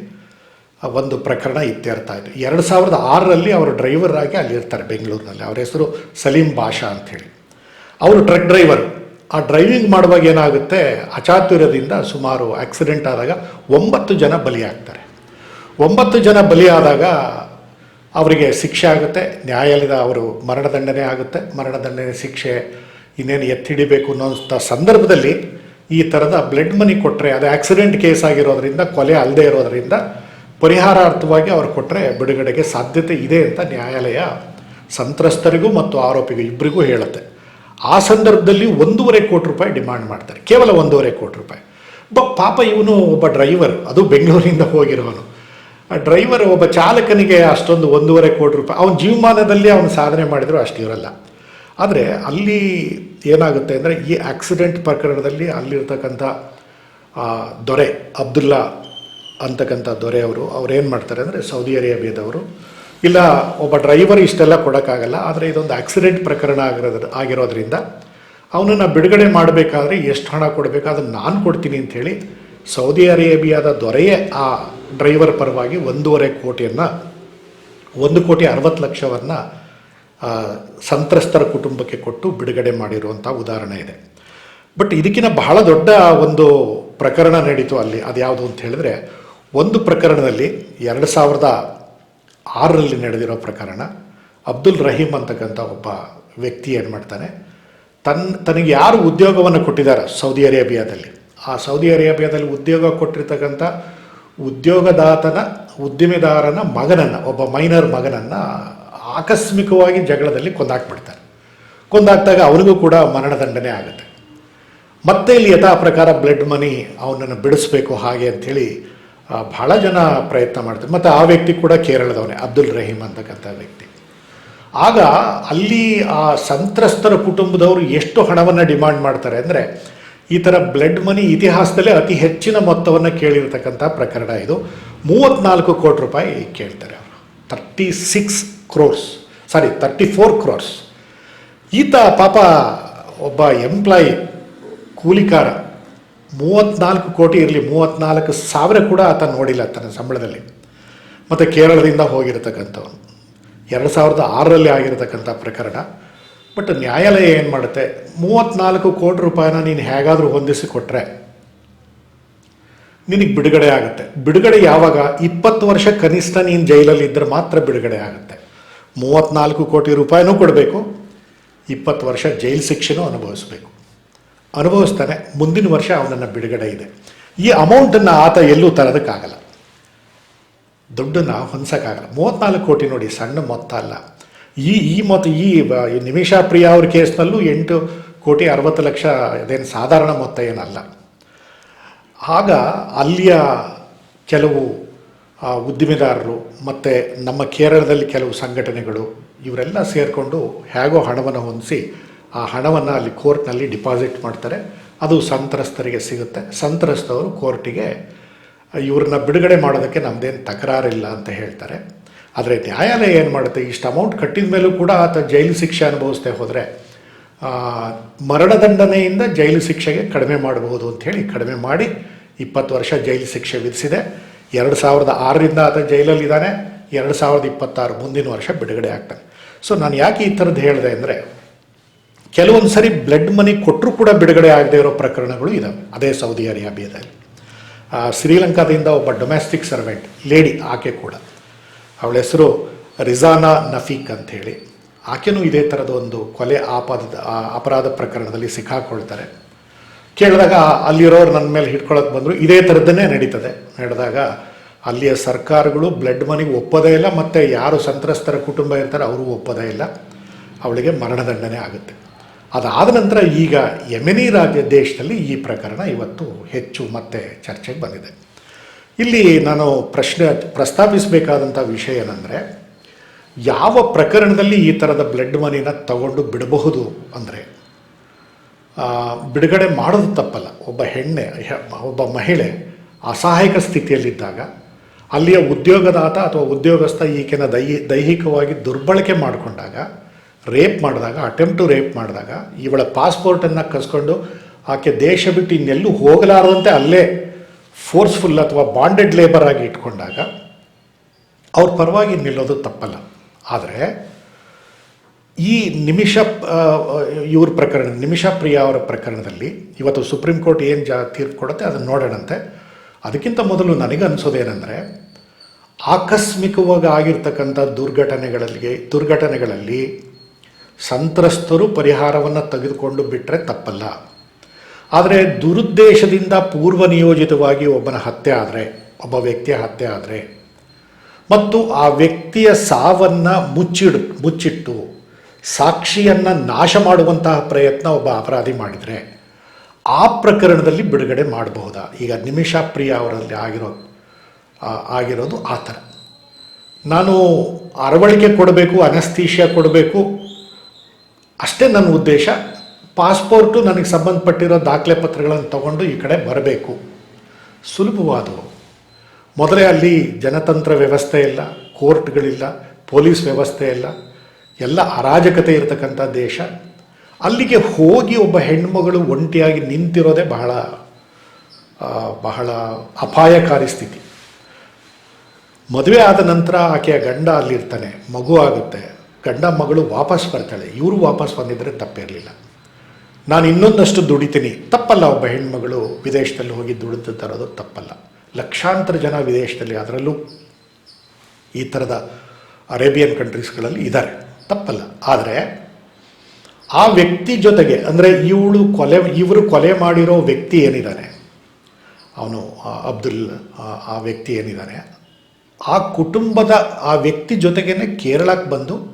ಒಂದು ಪ್ರಕರಣ ಇತ್ಯರ್ಥ ಆಯಿತು. ಎರಡು ಸಾವಿರದ ಆರರಲ್ಲಿ ಅವರು ಡ್ರೈವರ್ ಆಗಿ ಅಲ್ಲಿರ್ತಾರೆ ಬೆಂಗಳೂರಿನಲ್ಲಿ. ಅವರ ಹೆಸರು ಸಲೀಂ ಬಾಷಾ ಅಂಥೇಳಿ. ಅವರು ಟ್ರಕ್ ಡ್ರೈವರ್. ಆ ಡ್ರೈವಿಂಗ್ ಮಾಡುವಾಗ ಏನಾಗುತ್ತೆ? ಅಚಾತುರ್ಯದಿಂದ ಸುಮಾರು ಆಕ್ಸಿಡೆಂಟ್ ಆದಾಗ ಒಂಬತ್ತು ಜನ ಬಲಿಯಾಗ್ತಾರೆ. ಒಂಬತ್ತು ಜನ ಬಲಿಯಾದಾಗ ಅವರಿಗೆ ಶಿಕ್ಷೆ ಆಗುತ್ತೆ. ನ್ಯಾಯಾಲಯದ ಅವರು ಮರಣದಂಡನೆ ಆಗುತ್ತೆ. ಮರಣದಂಡನೆ ಶಿಕ್ಷೆ ಇನ್ನೇನು ಎತ್ತಿಡಿಬೇಕು ಅನ್ನೋಂಥ ಸಂದರ್ಭದಲ್ಲಿ ಈ ಥರದ ಬ್ಲಡ್ ಮನಿ ಕೊಟ್ಟರೆ ಅದು ಆಕ್ಸಿಡೆಂಟ್ ಕೇಸ್ ಆಗಿರೋದ್ರಿಂದ, ಕೊಲೆ ಅಲ್ಲದೆ ಇರೋದರಿಂದ ಪರಿಹಾರಾರ್ಥವಾಗಿ ಅವ್ರು ಕೊಟ್ಟರೆ ಬಿಡುಗಡೆಗೆ ಸಾಧ್ಯತೆ ಇದೆ ಅಂತ ನ್ಯಾಯಾಲಯ ಸಂತ್ರಸ್ತರಿಗೂ ಮತ್ತು ಆರೋಪಿಗೂ ಇಬ್ಬರಿಗೂ ಹೇಳುತ್ತೆ. ಆ ಸಂದರ್ಭದಲ್ಲಿ ಒಂದೂವರೆ ಕೋಟಿ ರೂಪಾಯಿ ಡಿಮಾಂಡ್ ಮಾಡ್ತಾರೆ. ಕೇವಲ ಒಂದೂವರೆ ಕೋಟಿ ರೂಪಾಯಿ. ಬ, ಪಾಪ ಇವನು ಒಬ್ಬ ಡ್ರೈವರ್, ಅದು ಬೆಂಗಳೂರಿಂದ ಹೋಗಿರೋನು. ಆ ಡ್ರೈವರ್ ಒಬ್ಬ ಚಾಲಕನಿಗೆ ಅಷ್ಟೊಂದು ಒಂದೂವರೆ ಕೋಟಿ ರೂಪಾಯಿ, ಅವನ ಜೀವಮಾನದಲ್ಲಿ ಅವನು ಸಾಧನೆ ಮಾಡಿದರೂ ಅಷ್ಟು ಇರಲ್ಲ ಆದರೆ ಅಲ್ಲಿ ಏನಾಗುತ್ತೆ ಅಂದರೆ, ಈ ಆಕ್ಸಿಡೆಂಟ್ ಪ್ರಕರಣದಲ್ಲಿ ಅಲ್ಲಿರ್ತಕ್ಕಂಥ ದೊರೆ ಅಬ್ದುಲ್ಲಾ ಅಂತಕ್ಕಂಥ ದೊರೆಯವರು ಅವ್ರು ಏನು ಮಾಡ್ತಾರೆ ಅಂದರೆ, ಸೌದಿ ಅರೇಬಿಯಾದವರು ಇಲ್ಲ, ಒಬ್ಬ ಡ್ರೈವರ್ ಇಷ್ಟೆಲ್ಲ ಕೊಡೋಕ್ಕಾಗಲ್ಲ, ಆದರೆ ಇದೊಂದು ಆಕ್ಸಿಡೆಂಟ್ ಪ್ರಕರಣ ಆಗಿರೋದ್ರ ಆಗಿರೋದ್ರಿಂದ ಅವನನ್ನು ಬಿಡುಗಡೆ ಮಾಡಬೇಕಾದ್ರೆ ಎಷ್ಟು ಹಣ ಕೊಡಬೇಕು ಅದನ್ನು ನಾನು ಕೊಡ್ತೀನಿ ಅಂಥೇಳಿ ಸೌದಿ ಅರೇಬಿಯಾದ ದೊರೆಯೇ ಆ ಡ್ರೈವರ್ ಪರವಾಗಿ ಒಂದೂವರೆ ಕೋಟಿಯನ್ನು, ಒಂದು ಕೋಟಿ ಅರವತ್ತು ಲಕ್ಷವನ್ನು ಸಂತ್ರಸ್ತರ ಕುಟುಂಬಕ್ಕೆ ಕೊಟ್ಟು ಬಿಡುಗಡೆ ಮಾಡಿರುವಂಥ ಉದಾಹರಣೆ ಇದೆ. ಬಟ್ ಇದಕ್ಕಿಂತ ಬಹಳ ದೊಡ್ಡ ಒಂದು ಪ್ರಕರಣ ನಡೀತು ಅಲ್ಲಿ ಅದು ಯಾವುದು ಅಂತ ಹೇಳಿದ್ರೆ, ಒಂದು ಪ್ರಕರಣದಲ್ಲಿ ಎರಡು ಸಾವಿರದ ಆರರಲ್ಲಿ ನಡೆದಿರೋ ಪ್ರಕರಣ ಅಬ್ದುಲ್ ರಹೀಮ್ ಅಂತಕ್ಕಂಥ ಒಬ್ಬ ವ್ಯಕ್ತಿ ಏನು ಮಾಡ್ತಾನೆ? ತನ್ನ ತನಗೆ ಯಾರು ಉದ್ಯೋಗವನ್ನು ಕೊಟ್ಟಿದ್ದಾರೆ ಸೌದಿ ಅರೇಬಿಯಾದಲ್ಲಿ, ಆ ಸೌದಿ ಅರೇಬಿಯಾದಲ್ಲಿ ಉದ್ಯೋಗ ಕೊಟ್ಟಿರ್ತಕ್ಕಂಥ ಉದ್ಯೋಗದಾತನ, ಉದ್ದಿಮೆದಾರನ ಮಗನನ್ನು, ಒಬ್ಬ ಮೈನರ್ ಮಗನನ್ನು ಆಕಸ್ಮಿಕವಾಗಿ ಜಗಳದಲ್ಲಿ ಕೊಂದಾಕ್ಬಿಡ್ತಾರೆ ಕೊಂದಾಕ್ದಾಗ ಅವನಿಗೂ ಕೂಡ ಮರಣದಂಡನೆ ಆಗುತ್ತೆ. ಮತ್ತೆ ಇಲ್ಲಿ ಯಥಾ ಪ್ರಕಾರ ಬ್ಲಡ್ ಮನಿ ಅವನನ್ನು ಬಿಡಿಸ್ಬೇಕು ಹಾಗೆ ಅಂಥೇಳಿ ಬಹಳ ಜನ ಪ್ರಯತ್ನ ಮಾಡ್ತಾರೆ. ಮತ್ತು ಆ ವ್ಯಕ್ತಿ ಕೂಡ ಕೇರಳದವನೇ, ಅಬ್ದುಲ್ ರಹೀಮ್ ಅಂತಕ್ಕಂಥ ವ್ಯಕ್ತಿ. ಆಗ ಅಲ್ಲಿ ಆ ಸಂತ್ರಸ್ತರ ಕುಟುಂಬದವರು ಎಷ್ಟು ಹಣವನ್ನು ಡಿಮಾಂಡ್ ಮಾಡ್ತಾರೆ ಅಂದರೆ, ಈ ಥರ ಬ್ಲಡ್ ಮನಿ ಇತಿಹಾಸದಲ್ಲೇ ಅತಿ ಹೆಚ್ಚಿನ ಮೊತ್ತವನ್ನು ಕೇಳಿರ್ತಕ್ಕಂಥ ಪ್ರಕರಣ ಇದು. ಮೂವತ್ತ್ನಾಲ್ಕು ಕೋಟಿ ರೂಪಾಯಿ ಕೇಳ್ತಾರೆ ಅವರು. Thirty six crores sorry thirty four crores ಈತ ಪಾಪ ಒಬ್ಬ ಎಂಪ್ಲಾಯಿ ಕೂಲಿಕಾರ. ಮೂವತ್ತ್ನಾಲ್ಕು ಕೋಟಿ ಇರಲಿ ಮೂವತ್ತ್ನಾಲ್ಕು ಸಾವಿರ ಕೂಡ ಆತ ನೋಡಿಲ್ಲ ತನ್ನ ಸಂಬಳದಲ್ಲಿ. ಮತ್ತು ಕೇರಳದಿಂದ ಹೋಗಿರತಕ್ಕಂಥವನು. ಎರಡು ಸಾವಿರದ ಆರರಲ್ಲಿ ಆಗಿರತಕ್ಕಂಥ ಪ್ರಕರಣ. ಬಟ್ ನ್ಯಾಯಾಲಯ ಏನು ಮಾಡುತ್ತೆ? ಮೂವತ್ತ್ನಾಲ್ಕು ಕೋಟಿ ರೂಪಾಯಿನ ನೀನು ಹೇಗಾದರೂ ಹೊಂದಿಸಿ ಕೊಟ್ಟರೆ ನಿನಗೆ ಬಿಡುಗಡೆ ಆಗುತ್ತೆ. ಬಿಡುಗಡೆ ಯಾವಾಗ? ಇಪ್ಪತ್ತು ವರ್ಷ ಕನಿಷ್ಠ ನೀನು ಜೈಲಲ್ಲಿ ಇದ್ದರೆ ಮಾತ್ರ ಬಿಡುಗಡೆ ಆಗುತ್ತೆ. ಮೂವತ್ತ್ನಾಲ್ಕು ಕೋಟಿ ರೂಪಾಯಿನೂ ಕೊಡಬೇಕು, ಇಪ್ಪತ್ತು ವರ್ಷ ಜೈಲು ಶಿಕ್ಷೆನೂ ಅನುಭವಿಸಬೇಕು. ಅನುಭವಿಸ್ತಾನೆ. ಮುಂದಿನ ವರ್ಷ ಅವನನ್ನು ಬಿಡುಗಡೆ ಇದೆ. ಈ ಅಮೌಂಟನ್ನು ಆತ ಎಲ್ಲೂ ತರೋದಕ್ಕಾಗಲ್ಲ. ದುಡ್ಡನ್ನು ಹೊಂದಸೋಕ್ಕಾಗಲ್ಲ. ಮೂವತ್ತ್ನಾಲ್ಕು ಕೋಟಿ ನೋಡಿ, ಸಣ್ಣ ಮೊತ್ತ ಅಲ್ಲ. ಈ ಈ ಮೊತ್ತ, ಈ ನಿಮಿಷಾ ಪ್ರಿಯಾ ಅವ್ರ ಕೇಸ್ನಲ್ಲೂ ಎಂಟು ಕೋಟಿ ಅರವತ್ತು ಲಕ್ಷ ಅದೇನು ಸಾಧಾರಣ ಮೊತ್ತ ಏನಲ್ಲ. ಆಗ ಅಲ್ಲಿಯ ಕೆಲವು ಉದ್ದಿಮೆದಾರರು ಮತ್ತು ನಮ್ಮ ಕೇರಳದಲ್ಲಿ ಕೆಲವು ಸಂಘಟನೆಗಳು ಇವರೆಲ್ಲ ಸೇರಿಕೊಂಡು ಹೇಗೋ ಹಣವನ್ನು ಹೊಂದಿಸಿ ಆ ಹಣವನ್ನು ಅಲ್ಲಿ ಕೋರ್ಟ್ನಲ್ಲಿ ಡಿಪಾಸಿಟ್ ಮಾಡ್ತಾರೆ. ಅದು ಸಂತ್ರಸ್ತರಿಗೆ ಸಿಗುತ್ತೆ. ಸಂತ್ರಸ್ತವರು ಕೋರ್ಟಿಗೆ, ಇವ್ರನ್ನ ಬಿಡುಗಡೆ ಮಾಡೋದಕ್ಕೆ ನಮ್ಮದೇನು ತಕರಾರಿಲ್ಲ ಅಂತ ಹೇಳ್ತಾರೆ. ಆದರೆ ನ್ಯಾಯಾಲಯ ಏನು ಮಾಡುತ್ತೆ? ಇಷ್ಟು ಅಮೌಂಟ್ ಕಟ್ಟಿದ ಮೇಲೂ ಕೂಡ ಆತ ಜೈಲು ಶಿಕ್ಷೆ ಅನುಭವಿಸ್ದೆ ಹೋದರೆ ಮರಣದಂಡನೆಯಿಂದ ಜೈಲು ಶಿಕ್ಷೆಗೆ ಕಡಿಮೆ ಮಾಡಬಹುದು ಅಂಥೇಳಿ ಕಡಿಮೆ ಮಾಡಿ ಇಪ್ಪತ್ತು ವರ್ಷ ಜೈಲು ಶಿಕ್ಷೆ ವಿಧಿಸಿದೆ. ಎರಡು ಸಾವಿರದ ಆರರಿಂದ ಆತ ಜೈಲಲ್ಲಿದ್ದಾನೆ. ಎರಡು ಸಾವಿರದ ಇಪ್ಪತ್ತಾರು ಮುಂದಿನ ವರ್ಷ ಬಿಡುಗಡೆ ಆಗ್ತಾನೆ. ಸೊ ನಾನು ಯಾಕೆ ಈ ಥರದ್ದು ಹೇಳಿದೆ ಅಂದರೆ ಕೆಲವೊಂದು ಸರಿ ಬ್ಲಡ್ ಮನಿ ಕೊಟ್ಟರೂ ಕೂಡ ಬಿಡುಗಡೆ ಆಗದೆ ಇರೋ ಪ್ರಕರಣಗಳು ಇದ್ದಾವೆ ಅದೇ ಸೌದಿ ಅರೇಬಿಯಾದಲ್ಲಿ ಶ್ರೀಲಂಕಾದಿಂದ ಒಬ್ಬ ಡೊಮೆಸ್ಟಿಕ್ ಸರ್ವೆಂಟ್ ಲೇಡಿ ಆಕೆ ಕೂಡ. ಅವಳ ಹೆಸರು ರಿಜಾನಾ ನಫೀಕ್ ಅಂಥೇಳಿ. ಆಕೆನೂ ಇದೇ ಥರದ ಒಂದು ಕೊಲೆ ಆಪಾದ ಅಪರಾಧ ಪ್ರಕರಣದಲ್ಲಿ ಸಿಕ್ಕಾಕೊಳ್ತಾರೆ. ಕೇಳಿದಾಗ ಅಲ್ಲಿರೋರು ನನ್ನ ಮೇಲೆ ಹಿಡ್ಕೊಳಕ್ಕೆ ಬಂದರು. ಇದೇ ಥರದ್ದನ್ನೇ ನಡೀತದೆ. ನಡೆದಾಗ ಅಲ್ಲಿಯ ಸರ್ಕಾರಗಳು ಬ್ಲಡ್ ಮನಿಗೆ ಒಪ್ಪದೇ ಇಲ್ಲ, ಮತ್ತು ಯಾರು ಸಂತ್ರಸ್ತರ ಕುಟುಂಬ ಇರ್ತಾರೆ, ಅವರು ಒಪ್ಪದೇ ಇಲ್ಲ. ಅವಳಿಗೆ ಮರಣದಂಡನೆ ಆಗುತ್ತೆ. ಅದಾದ ನಂತರ ಈಗ ಯೆಮೆನಿ ರಾಜ್ಯ ದೇಶದಲ್ಲಿ ಈ ಪ್ರಕರಣ ಇವತ್ತು ಹೆಚ್ಚು ಮತ್ತೆ ಚರ್ಚೆಗೆ ಬಂದಿದೆ. ಇಲ್ಲಿ ನಾನು ಪ್ರಶ್ನೆ ಪ್ರಸ್ತಾಪಿಸಬೇಕಾದಂಥ ವಿಷಯ ಏನಂದರೆ, ಯಾವ ಪ್ರಕರಣದಲ್ಲಿ ಈ ಥರದ ಬ್ಲಡ್ ಮನಿನ ತಗೊಂಡು ಬಿಡಬಹುದು ಅಂದರೆ ಬಿಡುಗಡೆ ಮಾಡೋದು ತಪ್ಪಲ್ಲ. ಒಬ್ಬ ಹೆಣ್ಣೆ, ಒಬ್ಬ ಮಹಿಳೆ ಅಸಹಾಯಕ ಸ್ಥಿತಿಯಲ್ಲಿದ್ದಾಗ ಅಲ್ಲಿಯ ಉದ್ಯೋಗದಾತ ಅಥವಾ ಉದ್ಯೋಗಸ್ಥ ಈಕೆನ ದೈ ದೈಹಿಕವಾಗಿ ದುರ್ಬಳಕೆ ಮಾಡಿಕೊಂಡಾಗ ರೇಪ್ ಮಾಡಿದಾಗ ಅಟೆಂಪ್ಟು ರೇಪ್ ಮಾಡಿದಾಗ, ಇವಳ ಪಾಸ್ಪೋರ್ಟನ್ನು ಕಸ್ಕೊಂಡು ಆಕೆ ದೇಶ ಬಿಟ್ಟು ಇನ್ನೆಲ್ಲೂ ಹೋಗಲಾರದಂತೆ ಅಲ್ಲೇ ಫೋರ್ಸ್ಫುಲ್ ಅಥವಾ ಬಾಂಡೆಡ್ ಲೇಬರ್ ಆಗಿ ಇಟ್ಕೊಂಡಾಗ ಅವ್ರ ಪರವಾಗಿ ನಿಲ್ಲೋದು ತಪ್ಪಲ್ಲ. ಆದರೆ ಈ ನಿಮಿಷ ಇವ್ರ ಪ್ರಕರಣ, ನಿಮಿಷ ಪ್ರಿಯ ಅವರ ಪ್ರಕರಣದಲ್ಲಿ ಇವತ್ತು ಸುಪ್ರೀಂ ಕೋರ್ಟ್ ಏನು ಜಾ, ತೀರ್ಪು ಕೊಡುತ್ತೆ ಅದನ್ನು ನೋಡೋಣಂತೆ. ಅದಕ್ಕಿಂತ ಮೊದಲು ನನಗೆ ಅನಿಸೋದೇನೆಂದರೆ, ಆಕಸ್ಮಿಕವಾಗಿ ಆಗಿರ್ತಕ್ಕಂಥ ದುರ್ಘಟನೆಗಳಲ್ಲಿ ದುರ್ಘಟನೆಗಳಲ್ಲಿ ಸಂತ್ರಸ್ತರು ಪರಿಹಾರವನ್ನು ತೆಗೆದುಕೊಂಡು ಬಿಟ್ಟರೆ ತಪ್ಪಲ್ಲ. ಆದರೆ ದುರುದ್ದೇಶದಿಂದ ಪೂರ್ವ ನಿಯೋಜಿತವಾಗಿ ಒಬ್ಬನ ಹತ್ಯೆ ಆದರೆ, ಒಬ್ಬ ವ್ಯಕ್ತಿಯ ಹತ್ಯೆ ಆದರೆ, ಮತ್ತು ಆ ವ್ಯಕ್ತಿಯ ಸಾವನ್ನು ಮುಚ್ಚಿಡು, ಮುಚ್ಚಿಟ್ಟು, ಸಾಕ್ಷಿಯನ್ನು ನಾಶ ಮಾಡುವಂತಹ ಪ್ರಯತ್ನ ಒಬ್ಬ ಅಪರಾಧಿ ಮಾಡಿದರೆ, ಆ ಪ್ರಕರಣದಲ್ಲಿ ಬಿಡುಗಡೆ ಮಾಡಬಹುದಾ? ಈಗ ನಿಮಿಷಾ ಪ್ರಿಯ ಅವರಲ್ಲಿ ಆಗಿರೋ ಆಗಿರೋದು ಆ ಥರ. ನಾನು ಅರವಳಿಕೆ ಕೊಡಬೇಕು ಅನಸ್ತೀಷ್ಯ ಕೊಡಬೇಕು ಅಷ್ಟೇ ನನ್ನ ಉದ್ದೇಶ ಪಾಸ್ಪೋರ್ಟು ನನಗೆ ಸಂಬಂಧಪಟ್ಟಿರೋ ದಾಖಲೆ ಪತ್ರಗಳನ್ನು ತಗೊಂಡು ಈ ಕಡೆ ಬರಬೇಕು. ಸುಲಭವಾದವು. ಮೊದಲೇ ಅಲ್ಲಿ ಜನತಂತ್ರ ವ್ಯವಸ್ಥೆ ಇಲ್ಲ, ಕೋರ್ಟ್ಗಳಿಲ್ಲ, ಪೊಲೀಸ್ ವ್ಯವಸ್ಥೆ ಇಲ್ಲ, ಎಲ್ಲ ಅರಾಜಕತೆ ಇರತಕ್ಕಂಥ ದೇಶ. ಅಲ್ಲಿಗೆ ಹೋಗಿ ಒಬ್ಬ ಹೆಣ್ಮಗಳು ಒಂಟಿಯಾಗಿ ನಿಂತಿರೋದೇ ಬಹಳ ಬಹಳ ಅಪಾಯಕಾರಿ ಸ್ಥಿತಿ. ಮದುವೆ ಆದ ನಂತರ ಆಕೆಯ ಗಂಡ ಅಲ್ಲಿರ್ತಾನೆ, ಮಗು ಆಗುತ್ತೆ. ಗಂಡ ಮಗಳು ವಾಪಸ್ ಬರ್ತಾಳೆ, ಇವರು ವಾಪಸ್ ಬಂದಿದ್ದರೆ ತಪ್ಪಿರಲಿಲ್ಲ. ನಾನು ಇನ್ನೊಂದಷ್ಟು ದುಡಿತೀನಿ. ತಪ್ಪಲ್ಲ, ಒಬ್ಬ ಹೆಣ್ಮಗಳು ವಿದೇಶದಲ್ಲಿ ಹೋಗಿ ದುಡಿದು ತರೋದು ತಪ್ಪಲ್ಲ. ಲಕ್ಷಾಂತರ ಜನ ವಿದೇಶದಲ್ಲಿ ಅದರಲ್ಲೂ ಈ ಥರದ ಅರೇಬಿಯನ್ ಕಂಟ್ರೀಸ್ಗಳಲ್ಲಿ ಇದ್ದಾರೆ. ತಪ್ಪಲ್ಲ. ಆದರೆ ಆ ವ್ಯಕ್ತಿ ಜೊತೆಗೆ, ಅಂದರೆ ಇವಳು ಕೊಲೆ, ಇವರು ಕೊಲೆ ಮಾಡಿರೋ ವ್ಯಕ್ತಿ ಏನಿದ್ದಾನೆ ಅವನು ಅಬ್ದುಲ್, ಆ- ವ್ಯಕ್ತಿ ಏನಿದ್ದಾನೆ ಆ ಕುಟುಂಬದ ಆ ವ್ಯಕ್ತಿ ಜೊತೆಗೇನೆ ಕೇರಳಕ್ಕೆ ಬಂದು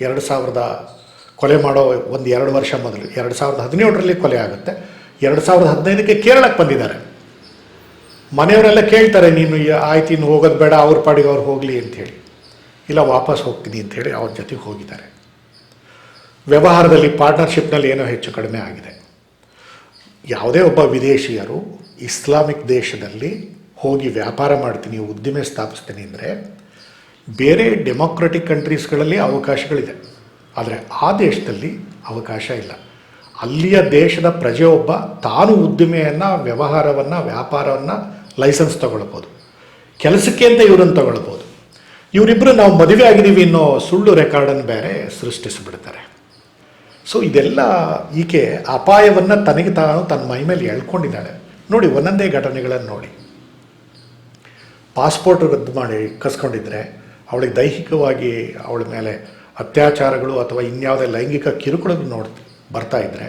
ಎರಡು ಸಾವಿರದ ಕೊಲೆ ಮಾಡೋ ಒಂದು ಎರಡು ವರ್ಷ ಮೊದಲು, ಎರಡು ಸಾವಿರದ ಹದಿನೇಳರಲ್ಲಿ ಕೊಲೆ ಆಗುತ್ತೆ. ಎರಡು ಸಾವಿರದ ಹದಿನೈದಕ್ಕೆ ಕೇರಳಕ್ಕೆ ಬಂದಿದ್ದಾರೆ. ಮನೆಯವರೆಲ್ಲ ಕೇಳ್ತಾರೆ, ನೀನು ಆಯ್ತು, ಇನ್ನು ಹೋಗೋದು ಬೇಡ, ಅವ್ರ ಪಾಡಿಗೆ ಅವ್ರು ಹೋಗಲಿ ಅಂಥೇಳಿ ಇಲ್ಲ, ವಾಪಸ್ ಹೋಗ್ತೀನಿ ಅಂಥೇಳಿ ಅವ್ರ ಜೊತೆಗೆ ಹೋಗಿದ್ದಾರೆ. ವ್ಯವಹಾರದಲ್ಲಿ ಪಾರ್ಟ್ನರ್ಶಿಪ್ನಲ್ಲಿ ಏನೋ ಹೆಚ್ಚು ಕಡಿಮೆ ಆಗಿದೆ. ಯಾವುದೇ ಒಬ್ಬ ವಿದೇಶಿಯರು ಇಸ್ಲಾಮಿಕ್ ದೇಶದಲ್ಲಿ ಹೋಗಿ ವ್ಯಾಪಾರ ಮಾಡ್ತೀನಿ, ಉದ್ದಿಮೆ ಸ್ಥಾಪಿಸ್ತೀನಿ ಅಂದರೆ ಬೇರೆ ಡೆಮೊಕ್ರೆಟಿಕ್ ಕಂಟ್ರೀಸ್ಗಳಲ್ಲಿ ಅವಕಾಶಗಳಿದೆ. ಆದರೆ ಆ ದೇಶದಲ್ಲಿ ಅವಕಾಶ ಇಲ್ಲ. ಅಲ್ಲಿಯ ದೇಶದ ಪ್ರಜೆಯೊಬ್ಬ ತಾನು ಉದ್ದಿಮೆಯನ್ನು, ವ್ಯವಹಾರವನ್ನು, ವ್ಯಾಪಾರವನ್ನು ಲೈಸೆನ್ಸ್ ತಗೊಳ್ಬೋದು. ಕೆಲಸಕ್ಕೆ ಅಂತ ಇವರನ್ನು ತಗೊಳ್ಬೋದು. ಇವರಿಬ್ಬರು ನಾವು ಮದುವೆ ಆಗಿದ್ದೀವಿ ಅನ್ನೋ ಸುಳ್ಳು ರೆಕಾರ್ಡನ್ನು ಬೇರೆ ಸೃಷ್ಟಿಸಿಬಿಡ್ತಾರೆ. ಸೊ ಇದೆಲ್ಲ ಈಕೆ ಅಪಾಯವನ್ನು ತನಗೆ ತಾನು ತನ್ನ ಮೈ ಮೇಲೆ ಎಳ್ಕೊಂಡಿದ್ದಾಳೆ. ನೋಡಿ, ಒಂದೊಂದೇ ಘಟನೆಗಳನ್ನು ನೋಡಿ. ಪಾಸ್ಪೋರ್ಟ್ ರದ್ದು ಮಾಡಿ ಕಸ್ಕೊಂಡಿದ್ರೆ ಅವಳಿಗೆ ದೈಹಿಕವಾಗಿ ಅವಳ ಮೇಲೆ ಅತ್ಯಾಚಾರಗಳು ಅಥವಾ ಇನ್ಯಾವುದೇ ಲೈಂಗಿಕ ಕಿರುಕುಳಗಳು ನೋಡ್ ಬರ್ತಾ ಇದ್ದರೆ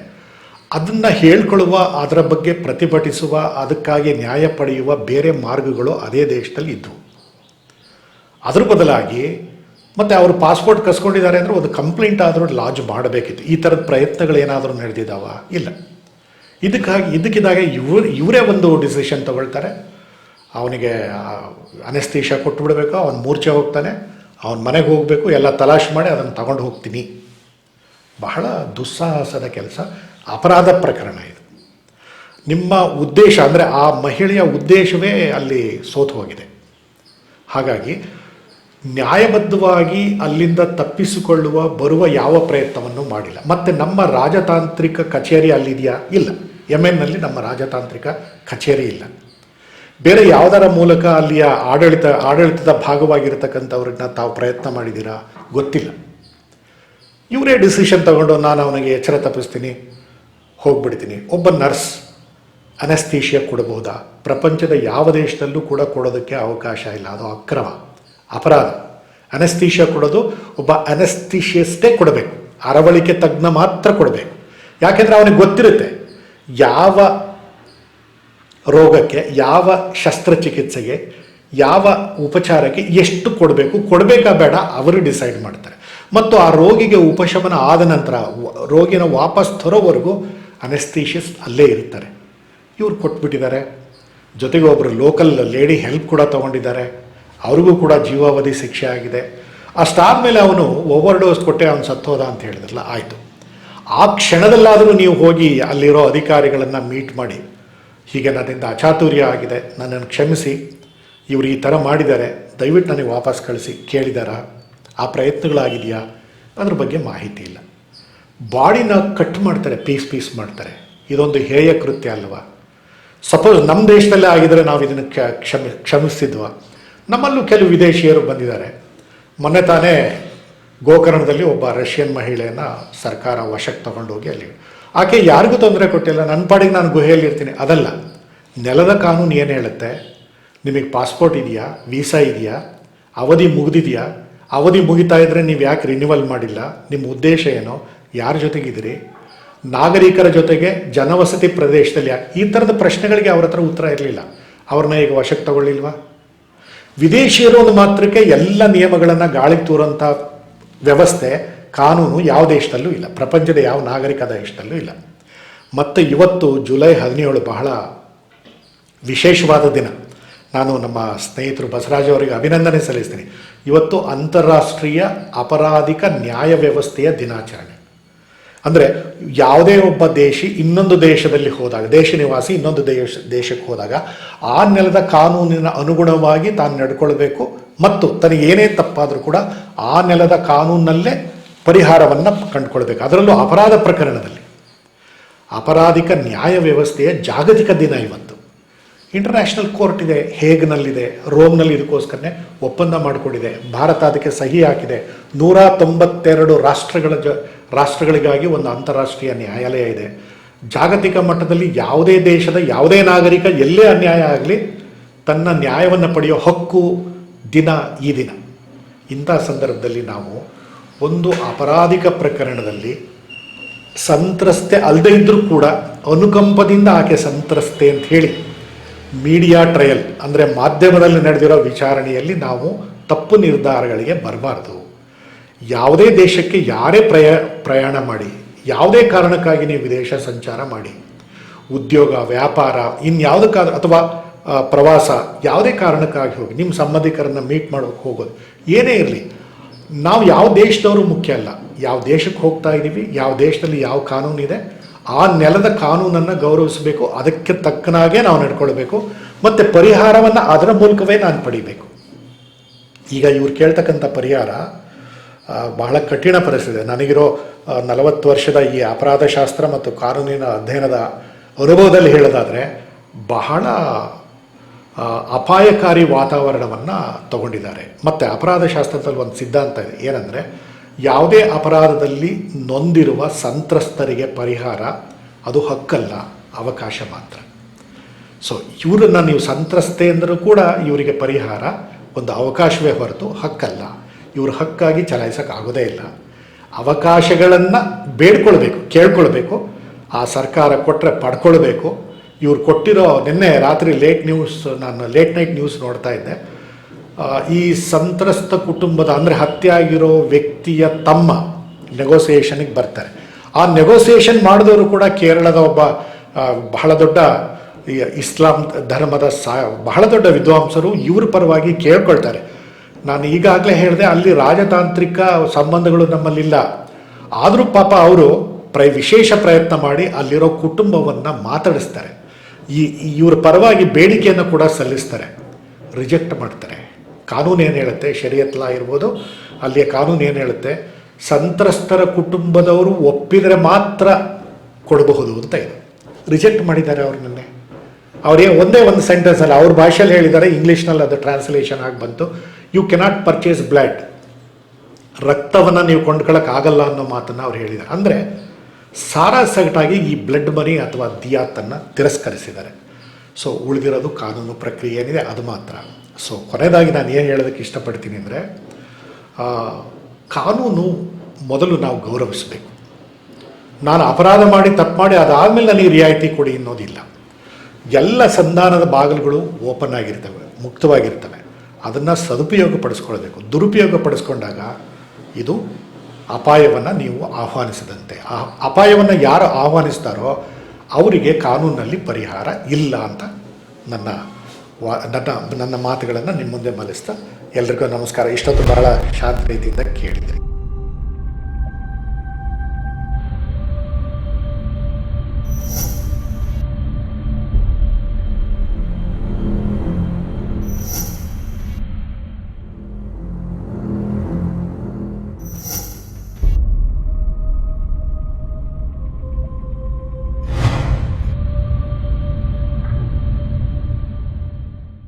ಅದನ್ನು ಹೇಳ್ಕೊಳ್ಳುವ, ಅದರ ಬಗ್ಗೆ ಪ್ರತಿಭಟಿಸುವ, ಅದಕ್ಕಾಗಿ ನ್ಯಾಯ ಪಡೆಯುವ ಬೇರೆ ಮಾರ್ಗಗಳು ಅದೇ ದೇಶದಲ್ಲಿ ಇದ್ದವು ಅದ್ರ ಬದಲಾಗಿ ಮತ್ತು ಅವರು ಪಾಸ್ಪೋರ್ಟ್ ಕಸ್ಕೊಂಡಿದ್ದಾರೆ ಅಂದರೆ ಒಂದು ಕಂಪ್ಲೇಂಟ್ ಆದರೂ ಲಾಜ್ ಮಾಡಬೇಕಿತ್ತು. ಈ ಥರದ ಪ್ರಯತ್ನಗಳು ಏನಾದರೂ ನಡೆದಿದ್ದಾವ ಇಲ್ಲ. ಇದಕ್ಕಾಗಿ, ಇದಕ್ಕಿದಾಗ ಇವ್ರು, ಇವರೇ ಒಂದು ಡಿಸಿಷನ್ ತಗೊಳ್ತಾರೆ. ಅವನಿಗೆ ಅನೆಸ್ತೀಶ ಕೊಟ್ಟು ಬಿಡಬೇಕು ಅವನು ಮೂರ್ಛೆ ಹೋಗ್ತಾನೆ. ಅವನ ಮನೆಗೆ ಹೋಗಬೇಕು, ಎಲ್ಲ ತಲಾಶ್ ಮಾಡಿ ಅದನ್ನು ತಗೊಂಡು ಹೋಗ್ತೀನಿ. ಬಹಳ ದುಸ್ಸಾಹಸದ ಕೆಲಸ. ಅಪರಾಧ ಪ್ರಕರಣ ಇದು. ನಿಮ್ಮ ಉದ್ದೇಶ ಅಂದರೆ ಆ ಮಹಿಳೆಯ ಉದ್ದೇಶವೇ ಅಲ್ಲಿ ಸೋತು ಹೋಗಿದೆ. ಹಾಗಾಗಿ ನ್ಯಾಯಬದ್ಧವಾಗಿ ಅಲ್ಲಿಂದ ತಪ್ಪಿಸಿಕೊಳ್ಳುವ, ಬರುವ ಯಾವ ಪ್ರಯತ್ನವನ್ನು ಮಾಡಿಲ್ಲ. ಮತ್ತು ನಮ್ಮ ರಾಜತಾಂತ್ರಿಕ ಕಚೇರಿ ಅಲ್ಲಿದೆಯಾ? ಇಲ್ಲ. ಎಂ ಎನ್ನಲ್ಲಿ ನಮ್ಮ ರಾಜತಾಂತ್ರಿಕ ಕಚೇರಿ ಇಲ್ಲ. ಬೇರೆ ಯಾವುದರ ಮೂಲಕ ಅಲ್ಲಿಯ ಆಡಳಿತ, ಆಡಳಿತದ ಭಾಗವಾಗಿರ್ತಕ್ಕಂಥವ್ರನ್ನ ತಾವು ಪ್ರಯತ್ನ ಮಾಡಿದ್ದೀರಾ? ಗೊತ್ತಿಲ್ಲ. ಇವರೇ ಡಿಸಿಷನ್ ತಗೊಂಡು ನಾನು ಅವನಿಗೆ ಎಚ್ಚರ ತಪ್ಪಿಸ್ತೀನಿ, ಹೋಗ್ಬಿಡ್ತೀನಿ. ಒಬ್ಬ ನರ್ಸ್ ಅನಸ್ತೀಶಿಯ ಕೊಡಬಹುದಾ ಪ್ರಪಂಚದ ಯಾವ ದೇಶದಲ್ಲೂ ಕೂಡ ಕೊಡೋದಕ್ಕೆ ಅವಕಾಶ ಇಲ್ಲ. ಅದು ಅಕ್ರಮ, ಅಪರಾಧ. ಅನಸ್ತೀಶಿಯ ಕೊಡೋದು ಒಬ್ಬ ಅನಸ್ತೀಶಿಯಸ್ಟೇ ಕೊಡಬೇಕು. ಅರವಳಿಕೆ ತಜ್ಞ ಮಾತ್ರ ಕೊಡಬೇಕು. ಯಾಕೆಂದರೆ ಅವನಿಗೆ ಗೊತ್ತಿರುತ್ತೆ, ಯಾವ ರೋಗಕ್ಕೆ ಯಾವ ಶಸ್ತ್ರಚಿಕಿತ್ಸೆಗೆ, ಯಾವ ಉಪಚಾರಕ್ಕೆ ಎಷ್ಟು ಕೊಡಬೇಕು, ಕೊಡಬೇಕಾ ಬೇಡ ಅವರು ಡಿಸೈಡ್ ಮಾಡ್ತಾರೆ. ಮತ್ತು ಆ ರೋಗಿಗೆ ಉಪಶಮನ ಆದ ನಂತರ ರೋಗಿನ ವಾಪಸ್ ತರೋವರೆಗೂ ಅನೆಸ್ಥೀಷಿಯಸ್ ಅಲ್ಲೇ ಇರ್ತಾರೆ. ಇವ್ರು ಕೊಟ್ಬಿಟ್ಟಿದ್ದಾರೆ. ಜೊತೆಗೆ ಒಬ್ಬರು ಲೋಕಲ್ ಲೇಡಿ ಹೆಲ್ಪ್ ಕೂಡ ತಗೊಂಡಿದ್ದಾರೆ. ಅವ್ರಿಗೂ ಕೂಡ ಜೀವಾವಧಿ ಶಿಕ್ಷೆ ಆಗಿದೆ. ಅಷ್ಟಾದಮೇಲೆ ಅವನು ಓವರ್ ಡೋಸ್ ಕೊಟ್ಟೆ ಅವನು ಸತ್ತೋದ ಅಂತ ಹೇಳಿದ್ರಲ್ಲ, ಆಯಿತು. ಆ ಕ್ಷಣದಲ್ಲಾದರೂ ನೀವು ಹೋಗಿ ಅಲ್ಲಿರೋ ಅಧಿಕಾರಿಗಳನ್ನು ಮೀಟ್ ಮಾಡಿ. ಹೀಗೆ ನನ್ನಿಂದ ಅಚಾತುರ್ಯ ಆಗಿದೆ. ನನ್ನನ್ನು ಕ್ಷಮಿಸಿ. ಇವರು ಈ ಥರ ಮಾಡಿದ್ದಾರೆ. ದಯವಿಟ್ಟು ನನಗೆ ವಾಪಸ್ ಕಳಿಸಿ. ಕೇಳಿದಾರ? ಆ ಪ್ರಯತ್ನಗಳಾಗಿದೆಯಾ? ಅದ್ರ ಬಗ್ಗೆ ಮಾಹಿತಿ ಇಲ್ಲ. ಬಾಡಿನ ಕಟ್ ಮಾಡ್ತಾರೆ, ಪೀಸ್ ಪೀಸ್ ಮಾಡ್ತಾರೆ. ಇದೊಂದು ಹೇಯ ಕೃತ್ಯ ಅಲ್ವಾ? ಸಪೋಸ್ ನಮ್ಮ ದೇಶದಲ್ಲೇ ಆಗಿದ್ರೆ ನಾವು ಇದನ್ನು ಕ್ಷಮ ಕ್ಷಮಿ, ಕ್ಷಮಿಸ್ತಿದ್ವಾ. ನಮ್ಮಲ್ಲೂ ಕೆಲವು ವಿದೇಶಿಯರು ಬಂದಿದ್ದಾರೆ. ಮೊನ್ನೆ ತಾನೇ ಗೋಕರ್ಣದಲ್ಲಿ ಒಬ್ಬ ರಷ್ಯನ್ ಮಹಿಳೆಯನ್ನು ಸರ್ಕಾರ ವಶಕ್ಕೆ ತಗೊಂಡೋಗಿ ಅಲ್ಲಿ ಆಕೆ ಯಾರಿಗೂ ತೊಂದರೆ ಕೊಟ್ಟಿಲ್ಲ. ನನ್ನ ಪಾಡಿಗೆ ನಾನು ಗುಹೆಯಲ್ಲಿ ಇರ್ತೀನಿ ಅದಲ್ಲ. ನೆಲದ ಕಾನೂನು ಏನು ಹೇಳುತ್ತೆ? ನಿಮಗೆ ಪಾಸ್ಪೋರ್ಟ್ ಇದೆಯಾ? ವೀಸಾ ಇದೆಯಾ? ಅವಧಿ ಮುಗಿದಿದೆಯಾ? ಅವಧಿ ಮುಗಿತಾ ಇದ್ದರೆ ನೀವು ಯಾಕೆ ರಿನ್ಯೂವಲ್ ಮಾಡಿಲ್ಲ? ನಿಮ್ಮ ಉದ್ದೇಶ ಏನು? ಯಾರ ಜೊತೆಗಿದ್ದೀರಿ ನಾಗರಿಕರ ಜೊತೆಗೆ ಜನವಸತಿ ಪ್ರದೇಶದಲ್ಲಿ ಯಾಕೆ? ಈ ಥರದ ಪ್ರಶ್ನೆಗಳಿಗೆ ಅವ್ರ ಹತ್ರ ಉತ್ತರ ಇರಲಿಲ್ಲ. ಅವ್ರನ್ನ ಈಗ ವಶಕ್ಕೆ ತಗೊಳ್ಳಿಲ್ವಾ? ವಿದೇಶಿಯರು ಮಾತ್ರಕ್ಕೆ ಎಲ್ಲ ನಿಯಮಗಳನ್ನು ಗಾಳಿಗೆ ತೂರಂಥ ವ್ಯವಸ್ಥೆ, ಕಾನೂನು ಯಾವ ದೇಶದಲ್ಲೂ ಇಲ್ಲ. ಪ್ರಪಂಚದ ಯಾವ ನಾಗರಿಕ ದೇಶದಲ್ಲೂ ಇಲ್ಲ. ಮತ್ತು ಇವತ್ತು ಜುಲೈ ಹದಿನೇಳು ಬಹಳ ವಿಶೇಷವಾದ ದಿನ. ನಾನು ನಮ್ಮ ಸ್ನೇಹಿತರು ಬಸರಾಜ್ ಅವರಿಗೆ ಅಭಿನಂದನೆ ಸಲ್ಲಿಸ್ತೀನಿ. ಇವತ್ತು ಅಂತಾರಾಷ್ಟ್ರೀಯ ಅಪರಾಧಿಕ ನ್ಯಾಯ ವ್ಯವಸ್ಥೆಯ ದಿನಾಚರಣೆ. ಅಂದರೆ ಯಾವುದೇ ಒಬ್ಬ ದೇಶಿ ಇನ್ನೊಂದು ದೇಶದಲ್ಲಿ ಹೋದಾಗ, ದೇಶ ನಿವಾಸಿ ಇನ್ನೊಂದು ದೇಶ, ದೇಶಕ್ಕೆ ಹೋದಾಗ ಆ ನೆಲದ ಕಾನೂನಿನ ಅನುಗುಣವಾಗಿ ತಾನು ನಡ್ಕೊಳ್ಬೇಕು ಮತ್ತು ತನಗೆ ಏನೇ ತಪ್ಪಾದರೂ ಕೂಡ ಆ ನೆಲದ ಕಾನೂನಲ್ಲೇ ಪರಿಹಾರವನ್ನು ಕಂಡುಕೊಳ್ಬೇಕು. ಅದರಲ್ಲೂ ಅಪರಾಧ ಪ್ರಕರಣದಲ್ಲಿ. ಅಪರಾಧಿಕ ನ್ಯಾಯ ವ್ಯವಸ್ಥೆಯ ಜಾಗತಿಕ ದಿನ ಇವತ್ತು. ಇಂಟರ್ನ್ಯಾಷನಲ್ ಕೋರ್ಟ್ ಇದೆ, ಹೇಗ್ನಲ್ಲಿದೆ, ರೋಮ್ನಲ್ಲಿ ಇದಕ್ಕೋಸ್ಕರನೇ ಒಪ್ಪಂದ ಮಾಡಿಕೊಂಡಿದೆ. ಭಾರತ ಅದಕ್ಕೆ ಸಹಿ ಹಾಕಿದೆ. ನೂರ ತೊಂಬತ್ತೆರಡು ರಾಷ್ಟ್ರಗಳ ಜ, ರಾಷ್ಟ್ರಗಳಿಗಾಗಿ ಒಂದು ಅಂತಾರಾಷ್ಟ್ರೀಯ ನ್ಯಾಯಾಲಯ ಇದೆ. ಜಾಗತಿಕ ಮಟ್ಟದಲ್ಲಿ ಯಾವುದೇ ದೇಶದ ಯಾವುದೇ ನಾಗರಿಕ ಎಲ್ಲೇ ಅನ್ಯಾಯ ಆಗಲಿ, ತನ್ನ ನ್ಯಾಯವನ್ನು ಪಡೆಯೋ ಹಕ್ಕು ದಿನ ಈ ದಿನ. ಇಂಥ ಸಂದರ್ಭದಲ್ಲಿ ನಾವು ಒಂದು ಅಪರಾಧಿಕ ಪ್ರಕರಣದಲ್ಲಿ ಸಂತ್ರಸ್ತೆ ಅಲ್ಲದೇ ಇದ್ದರೂ ಕೂಡ ಅನುಕಂಪದಿಂದ ಆಕೆ ಸಂತ್ರಸ್ತೆ ಅಂತ ಹೇಳಿ ಮೀಡಿಯಾ ಟ್ರಯಲ್, ಅಂದರೆ ಮಾಧ್ಯಮದಲ್ಲಿ ನಡೆದಿರೋ ವಿಚಾರಣೆಯಲ್ಲಿ ನಾವು ತಪ್ಪು ನಿರ್ಧಾರಗಳಿಗೆ ಬರಬಾರ್ದು. ಯಾವುದೇ ದೇಶಕ್ಕೆ ಯಾರೇ ಪ್ರಯ, ಪ್ರಯಾಣ ಮಾಡಿ, ಯಾವುದೇ ಕಾರಣಕ್ಕಾಗಿ ನೀವು ವಿದೇಶ ಸಂಚಾರ ಮಾಡಿ, ಉದ್ಯೋಗ, ವ್ಯಾಪಾರ ಇನ್ಯಾವುದಕ್ಕಾದ ಅಥವಾ ಪ್ರವಾಸ, ಯಾವುದೇ ಕಾರಣಕ್ಕಾಗಿ ಹೋಗಿ, ನಿಮ್ಮ ಸಂಬಂಧಿಕರನ್ನು ಮೀಟ್ ಮಾಡೋಕ್ಕೆ ಹೋಗೋದು, ಏನೇ ಇರಲಿ, ನಾವು ಯಾವ ದೇಶದವರು ಮುಖ್ಯ ಅಲ್ಲ. ಯಾವ ದೇಶಕ್ಕೆ ಹೋಗ್ತಾ ಇದ್ದೀವಿ ಯಾವ ದೇಶದಲ್ಲಿ ಯಾವ ಕಾನೂನಿದೆ ಆ ನೆಲದ ಕಾನೂನನ್ನು ಗೌರವಿಸಬೇಕು, ಅದಕ್ಕೆ ತಕ್ಕನಾಗೆ ನಾವು ನಡ್ಕೊಳ್ಬೇಕು, ಮತ್ತು ಪರಿಹಾರವನ್ನು ಅದರ ಮೂಲಕವೇ ನಾನು ಪಡಿಬೇಕು. ಈಗ ಇವ್ರು ಕೇಳ್ತಕ್ಕಂಥ ಪರಿಹಾರ ಬಹಳ ಕಠಿಣ ಪರಿಸ್ಥಿತಿ. ನನಗಿರೋ ನಲವತ್ತು ವರ್ಷದ ಈ ಅಪರಾಧ ಶಾಸ್ತ್ರ ಮತ್ತು ಕಾನೂನಿನ ಅಧ್ಯಯನದ ಅನುಭವದಲ್ಲಿ ಹೇಳೋದಾದರೆ, ಬಹಳ ಅಪಾಯಕಾರಿ ವಾತಾವರಣವನ್ನು ತಗೊಂಡಿದ್ದಾರೆ. ಮತ್ತು ಅಪರಾಧಶಾಸ್ತ್ರದಲ್ಲಿ ಒಂದು ಸಿದ್ಧಾಂತ ಇದೆ. ಏನಂದರೆ ಯಾವುದೇ ಅಪರಾಧದಲ್ಲಿ ನೊಂದಿರುವ ಸಂತ್ರಸ್ತರಿಗೆ ಪರಿಹಾರ, ಅದು ಹಕ್ಕಲ್ಲ, ಅವಕಾಶ ಮಾತ್ರ. ಸೊ ಇವರನ್ನು ನೀವು ಸಂತ್ರಸ್ತೆ ಅಂದರೂ ಕೂಡ ಇವರಿಗೆ ಪರಿಹಾರ, ಒಂದು ಅವಕಾಶವೇ ಹೊರತು ಹಕ್ಕಲ್ಲ. ಇವರು ಹಕ್ಕಾಗಿ ಚಲಾಯಿಸೋಕ್ಕಾಗೋದೇ ಇಲ್ಲ. ಅವಕಾಶಗಳನ್ನು ಬೇಡ್ಕೊಳ್ಬೇಕು, ಕೇಳ್ಕೊಳ್ಬೇಕು. ಆ ಸರ್ಕಾರ ಕೊಟ್ಟರೆ ಪಡ್ಕೊಳ್ಬೇಕು. ಇವ್ರು ಕೊಟ್ಟಿರೋ ನಿನ್ನೆ ರಾತ್ರಿ ಲೇಟ್ ನ್ಯೂಸ್ ನಾನು ಲೇಟ್ ನೈಟ್ ನ್ಯೂಸ್ ನೋಡ್ತಾ ಇದ್ದೆ. ಈ ಸಂತ್ರಸ್ತ ಕುಟುಂಬದ, ಅಂದರೆ ಹತ್ಯೆ ಆಗಿರೋ ವ್ಯಕ್ತಿಯ ತಮ್ಮ ನೆಗೋಸಿಯೇಷನ್ಗೆ ಬರ್ತಾರೆ. ಆ ನೆಗೋಸಿಯೇಷನ್ ಮಾಡಿದವರು ಕೂಡ ಕೇರಳದ ಒಬ್ಬ ಬಹಳ ದೊಡ್ಡ ಇಸ್ಲಾಂ ಧರ್ಮದ ಸಾ, ಬಹಳ ದೊಡ್ಡ ವಿದ್ವಾಂಸರು, ಇವ್ರ ಪರವಾಗಿ ಕೇಳ್ಕೊಳ್ತಾರೆ. ನಾನು ಈಗಾಗಲೇ ಹೇಳಿದೆ, ಅಲ್ಲಿ ರಾಜತಾಂತ್ರಿಕ ಸಂಬಂಧಗಳು ನಮ್ಮಲ್ಲಿಲ್ಲ. ಆದರೂ ಪಾಪ ಅವರು ಪ್ರ, ವಿಶೇಷ ಪ್ರಯತ್ನ ಮಾಡಿ ಅಲ್ಲಿರೋ ಕುಟುಂಬವನ್ನು ಮಾತಾಡಿಸ್ತಾರೆ. ಈ, ಇವ್ರ ಪರವಾಗಿ ಬೇಡಿಕೆಯನ್ನು ಕೂಡ ಸಲ್ಲಿಸ್ತಾರೆ. ರಿಜೆಕ್ಟ್ ಮಾಡ್ತಾರೆ. ಕಾನೂನು ಏನು ಹೇಳುತ್ತೆ? ಶರಿಯತ್ ಲಾ ಇರ್ಬೋದು, ಅಲ್ಲಿಯ ಕಾನೂನು ಏನು ಹೇಳುತ್ತೆ? ಸಂತ್ರಸ್ತರ ಕುಟುಂಬದವರು ಒಪ್ಪಿದರೆ ಮಾತ್ರ ಕೊಡಬಹುದು ಅಂತ ಇದೆ. ರಿಜೆಕ್ಟ್ ಮಾಡಿದ್ದಾರೆ ಅವ್ರು ನಿನ್ನೆ ಅವರೇ ಒಂದೇ ಒಂದು ಸೆಂಟೆನ್ಸಲ್ಲಿ ಅವ್ರ ಭಾಷೆಯಲ್ಲಿ ಹೇಳಿದ್ದಾರೆ, ಇಂಗ್ಲೀಷ್ನಲ್ಲಿ ಅದು ಟ್ರಾನ್ಸ್ಲೇಷನ್ ಆಗಿ ಬಂತು. ಯು ಕೆನಾಟ್ ಪರ್ಚೇಸ್ ಬ್ಲಡ್ ರಕ್ತವನ್ನು ನೀವು ಕೊಂಡ್ಕೊಳ್ಳೋಕ್ಕಾಗಲ್ಲ ಅನ್ನೋ ಮಾತನ್ನು ಅವ್ರು ಹೇಳಿದ್ದಾರೆ. ಅಂದರೆ ಸಾರಾ ಸಗಟಾಗಿ ಈ ಬ್ಲಡ್ ಮನಿ ಅಥವಾ ದಿಯಾತನ್ನು ತಿರಸ್ಕರಿಸಿದ್ದಾರೆ. ಸೊ ಉಳಿದಿರೋದು ಕಾನೂನು ಪ್ರಕ್ರಿಯೆ ಏನಿದೆ ಅದು ಮಾತ್ರ. ಸೊ ಕೊನೆಯದಾಗಿ ನಾನು ಏನು ಹೇಳೋದಕ್ಕೆ ಇಷ್ಟಪಡ್ತೀನಿ ಅಂದರೆ ಕಾನೂನು ಮೊದಲು ನಾವು ಗೌರವಿಸಬೇಕು. ನಾನು ಅಪರಾಧ ಮಾಡಿ, ತಪ್ಪು ಮಾಡಿ, ಅದಾದಮೇಲೆ ನನಗೆ ರಿಯಾಯಿತಿ ಕೊಡಿ ಅನ್ನೋದಿಲ್ಲ. ಎಲ್ಲ ಸಂಧಾನದ ಬಾಗಿಲುಗಳು ಓಪನ್ ಆಗಿರ್ತವೆ, ಮುಕ್ತವಾಗಿರ್ತವೆ. ಅದನ್ನು ಸದುಪಯೋಗ ಪಡಿಸ್ಕೊಳ್ಬೇಕು ದುರುಪಯೋಗ ಇದು ಅಪಾಯವನ್ನು ನೀವು ಆಹ್ವಾನಿಸಿದಂತೆ. ಆ ಅಪಾಯವನ್ನು ಯಾರು ಆಹ್ವಾನಿಸ್ತಾರೋ ಅವರಿಗೆ ಕಾನೂನಲ್ಲಿ ಪರಿಹಾರ ಇಲ್ಲ ಅಂತ ನನ್ನ ವಾ ನನ್ನ ನನ್ನ ಮಾತುಗಳನ್ನು ನಿಮ್ಮ ಮುಂದೆ ಮಲಿಸ್ತಾ ಎಲ್ರಿಗೂ ನಮಸ್ಕಾರ. ಇಷ್ಟೊತ್ತು ಬಹಳ ಶಾಂತ ರೀತಿಯಿಂದ ಕೇಳಿದ್ದೆ